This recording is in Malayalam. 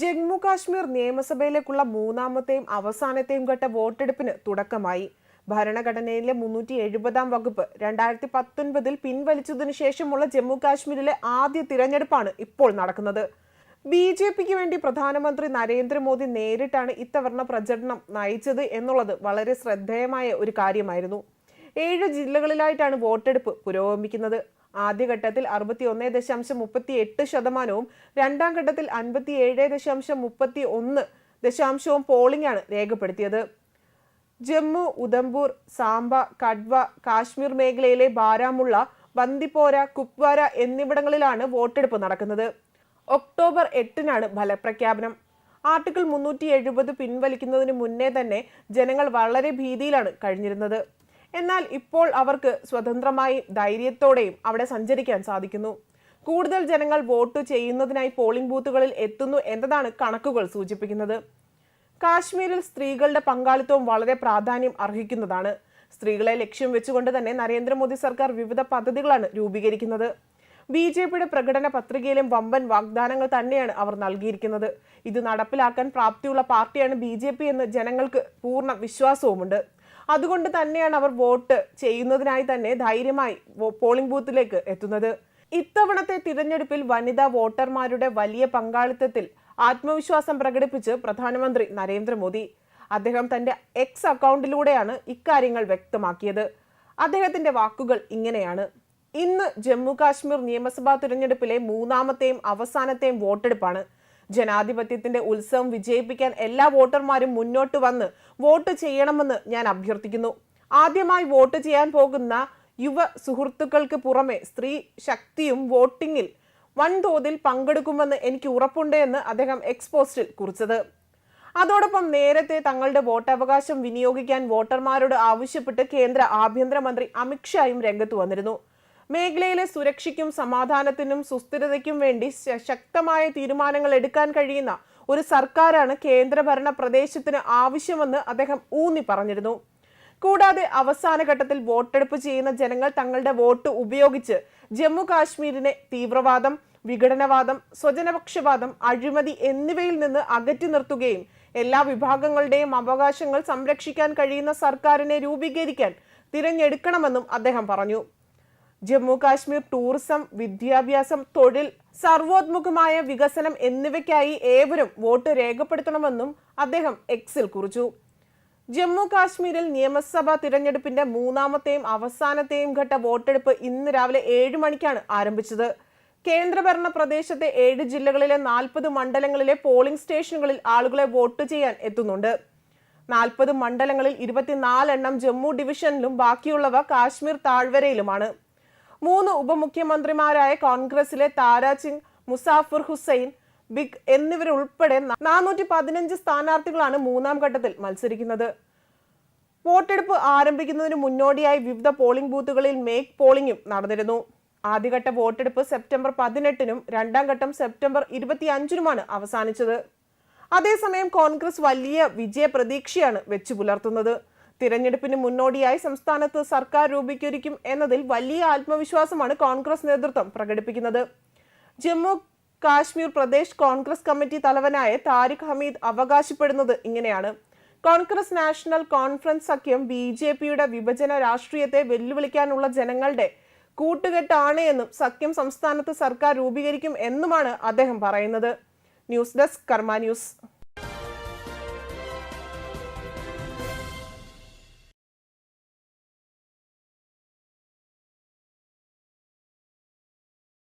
ജമ്മു കാശ്മീർ നിയമസഭയിലേക്കുള്ള മൂന്നാമത്തെയും അവസാനത്തെയും ഘട്ട വോട്ടെടുപ്പിന് തുടക്കമായി. ഭരണഘടനയിലെ മുന്നൂറ്റി എഴുപതാം വകുപ്പ് രണ്ടായിരത്തി പത്തൊൻപതിൽ പിൻവലിച്ചതിനു ശേഷമുള്ള ജമ്മു കാശ്മീരിലെ ആദ്യ തിരഞ്ഞെടുപ്പാണ് ഇപ്പോൾ നടക്കുന്നത്. ബി ജെ പിക്ക് വേണ്ടി പ്രധാനമന്ത്രി നരേന്ദ്രമോദി നേരിട്ടാണ് ഇത്തവണ പ്രചരണം നയിച്ചത് എന്നുള്ളത് വളരെ ശ്രദ്ധേയമായ ഒരു കാര്യമായിരുന്നു. ഏഴ് ജില്ലകളിലായിട്ടാണ് വോട്ടെടുപ്പ് പുരോഗമിക്കുന്നത്. ആദ്യഘട്ടത്തിൽ അറുപത്തി ഒന്ന് ദശാംശം മുപ്പത്തി എട്ട് ശതമാനവും രണ്ടാം ഘട്ടത്തിൽ അൻപത്തി ഏഴ് ദശാംശം മുപ്പത്തി ഒന്ന് ദശാംശവും പോളിംഗ് ആണ് രേഖപ്പെടുത്തിയത്. ജമ്മു ഉദംപൂർ സാംബ കഡ്വ കാശ്മീർ മേഖലയിലെ ബാരാമുള്ള ബന്ദിപ്പോര കുപ്വാര എന്നിവിടങ്ങളിലാണ് വോട്ടെടുപ്പ് നടക്കുന്നത്. ഒക്ടോബർ എട്ടിനാണ് ഫലപ്രഖ്യാപനം. ആർട്ടിക്കിൾ മുന്നൂറ്റി എഴുപത് പിൻവലിക്കുന്നതിന് മുന്നേ തന്നെ ജനങ്ങൾ വളരെ ഭീതിയിലാണ് കഴിഞ്ഞിരുന്നത്. എന്നാൽ ഇപ്പോൾ അവർക്ക് സ്വതന്ത്രമായി ധൈര്യത്തോടെയും അവിടെ സഞ്ചരിക്കാൻ സാധിക്കുന്നു. കൂടുതൽ ജനങ്ങൾ വോട്ട് ചെയ്യുന്നതിനായി പോളിംഗ് ബൂത്തുകളിൽ എത്തുന്നു എന്നതാണ് കണക്കുകൾ സൂചിപ്പിക്കുന്നത്. കാശ്മീരിൽ സ്ത്രീകളുടെ പങ്കാളിത്തവും വളരെ പ്രാധാന്യം അർഹിക്കുന്നതാണ്. സ്ത്രീകളെ ലക്ഷ്യം വെച്ചുകൊണ്ട് തന്നെ നരേന്ദ്രമോദി സർക്കാർ വിവിധ പദ്ധതികളാണ് രൂപീകരിക്കുന്നത്. ബി ജെ പിയുടെ പ്രകടന പത്രികയിലും വമ്പൻ വാഗ്ദാനങ്ങൾ തന്നെയാണ് അവർ നൽകിയിരിക്കുന്നത്. ഇത് നടപ്പിലാക്കാൻ പ്രാപ്തിയുള്ള പാർട്ടിയാണ് ബി എന്ന് ജനങ്ങൾക്ക് പൂർണ വിശ്വാസവുമുണ്ട്. അതുകൊണ്ട് തന്നെയാണ് അവർ വോട്ട് ചെയ്യുന്നതിനായി തന്നെ ധൈര്യമായി പോളിംഗ് ബൂത്തിലേക്ക് എത്തുന്നത്. ഇത്തവണത്തെ തിരഞ്ഞെടുപ്പിൽ വനിതാ വോട്ടർമാരുടെ വലിയ പങ്കാളിത്തത്തിൽ ആത്മവിശ്വാസം പ്രകടിപ്പിച്ച് പ്രധാനമന്ത്രി നരേന്ദ്രമോദി. അദ്ദേഹം തന്റെ എക്സ് അക്കൗണ്ടിലൂടെയാണ് ഇക്കാര്യങ്ങൾ വ്യക്തമാക്കിയത്. അദ്ദേഹത്തിന്റെ വാക്കുകൾ ഇങ്ങനെയാണ്. ഇന്ന് ജമ്മു കാശ്മീർ നിയമസഭാ തിരഞ്ഞെടുപ്പിലെ മൂന്നാമത്തെയും അവസാനത്തെയും വോട്ടെടുപ്പാണ്. ജനാധിപത്യത്തിന്റെ ഉത്സവം വിജയിപ്പിക്കാൻ എല്ലാ വോട്ടർമാരും മുന്നോട്ട് വന്ന് വോട്ട് ചെയ്യണമെന്ന് ഞാൻ അഭ്യർത്ഥിക്കുന്നു. ആദ്യമായി വോട്ട് ചെയ്യാൻ പോകുന്ന യുവ സുഹൃത്തുക്കൾക്ക് പുറമെ സ്ത്രീ ശക്തിയും വോട്ടിംഗിൽ വൻതോതിൽ പങ്കെടുക്കുമെന്ന് എനിക്ക് ഉറപ്പുണ്ട് എന്ന് അദ്ദേഹം എക്സ്പോസ്റ്റിൽ കുറിച്ചത്. അതോടൊപ്പം നേരത്തെ തങ്ങളുടെ വോട്ടവകാശം വിനിയോഗിക്കാൻ വോട്ടർമാരോട് ആവശ്യപ്പെട്ട് കേന്ദ്ര ആഭ്യന്തരമന്ത്രി അമിത്ഷായും രംഗത്ത് വന്നിരുന്നു. മേഖലയിലെ സുരക്ഷയ്ക്കും സമാധാനത്തിനും സുസ്ഥിരതയ്ക്കും വേണ്ടി ശക്തമായ തീരുമാനങ്ങൾ എടുക്കാൻ കഴിയുന്ന ഒരു സർക്കാരാണ് കേന്ദ്രഭരണ പ്രദേശത്തിന് ആവശ്യമെന്ന് അദ്ദേഹം ഊന്നി പറഞ്ഞിരുന്നു. കൂടാതെ അവസാന ഘട്ടത്തിൽ വോട്ടെടുപ്പ് ചെയ്യുന്ന ജനങ്ങൾ തങ്ങളുടെ വോട്ട് ഉപയോഗിച്ച് ജമ്മു കാശ്മീരിനെ തീവ്രവാദം വിഘടനവാദം സ്വജനപക്ഷപാതം അഴിമതി എന്നിവയിൽ നിന്ന് അകറ്റി നിർത്തുകയും എല്ലാ വിഭാഗങ്ങളുടെയും അവകാശങ്ങൾ സംരക്ഷിക്കാൻ കഴിയുന്ന സർക്കാരിനെ രൂപീകരിക്കാൻ തിരഞ്ഞെടുക്കണമെന്നും അദ്ദേഹം പറഞ്ഞു. ജമ്മു കാശ്മീർ ടൂറിസം വിദ്യാഭ്യാസം തൊഴിൽ സർവോത്മുഖമായ വികസനം എന്നിവയ്ക്കായി ഏവരും വോട്ട് രേഖപ്പെടുത്തണമെന്നും അദ്ദേഹം എക്സിൽ കുറിച്ചു. ജമ്മു കാശ്മീരിൽ നിയമസഭാ തിരഞ്ഞെടുപ്പിന്റെ മൂന്നാമത്തെയും അവസാനത്തെയും ഘട്ട വോട്ടെടുപ്പ് ഇന്ന് രാവിലെ ഏഴ് മണിക്കാണ് ആരംഭിച്ചത്. കേന്ദ്രഭരണ പ്രദേശത്തെ ഏഴ് ജില്ലകളിലെ നാൽപ്പത് മണ്ഡലങ്ങളിലെ പോളിംഗ് സ്റ്റേഷനുകളിൽ ആളുകളെ വോട്ട് ചെയ്യാൻ എത്തുന്നുണ്ട്. നാൽപ്പത് മണ്ഡലങ്ങളിൽ ഇരുപത്തിനാലെണ്ണം ജമ്മു ഡിവിഷനിലും ബാക്കിയുള്ളവ കാശ്മീർ താഴ്വരയിലുമാണ്. മൂന്ന് ഉപമുഖ്യമന്ത്രിമാരായ കോൺഗ്രസിലെ താരാസിംഗ് മുസാഫർ ഹുസൈൻ ബിഗ് എന്നിവരുൾപ്പെടെ നാനൂറ്റി പതിനഞ്ച് സ്ഥാനാർത്ഥികളാണ് മൂന്നാം ഘട്ടത്തിൽ മത്സരിക്കുന്നത്. വോട്ടെടുപ്പ് ആരംഭിക്കുന്നതിന് മുന്നോടിയായി വിവിധ പോളിംഗ് ബൂത്തുകളിൽ മേക്ക് പോളിംഗും നടന്നിരുന്നു. ആദ്യഘട്ട വോട്ടെടുപ്പ് സെപ്റ്റംബർ പതിനെട്ടിനും രണ്ടാം ഘട്ടം സെപ്റ്റംബർ ഇരുപത്തിയഞ്ചിനുമാണ് അവസാനിച്ചത്. അതേസമയം കോൺഗ്രസ് വലിയ വിജയ പ്രതീക്ഷയാണ് വെച്ചു പുലർത്തുന്നത് തിരഞ്ഞെടുപ്പിന് മുന്നോടിയായി സംസ്ഥാനത്ത് സർക്കാർ രൂപീകരിക്കും എന്നതിൽ വലിയ ആത്മവിശ്വാസമാണ് കോൺഗ്രസ് നേതൃത്വം പ്രകടിപ്പിക്കുന്നത്. ജമ്മു കാശ്മീർ പ്രദേശ് കോൺഗ്രസ് കമ്മിറ്റി തലവനായ താരിഖ് ഹമീദ് അവകാശപ്പെടുന്നത് ഇങ്ങനെയാണ്. കോൺഗ്രസ് നാഷണൽ കോൺഫറൻസ് സഖ്യം ബി ജെ പിയുടെ വിഭജന രാഷ്ട്രീയത്തെ വെല്ലുവിളിക്കാനുള്ള ജനങ്ങളുടെ കൂട്ടുകെട്ടാണ് എന്നും സഖ്യം സംസ്ഥാനത്ത് സർക്കാർ രൂപീകരിക്കും എന്നുമാണ് അദ്ദേഹം പറയുന്നത്. News desk Karma news.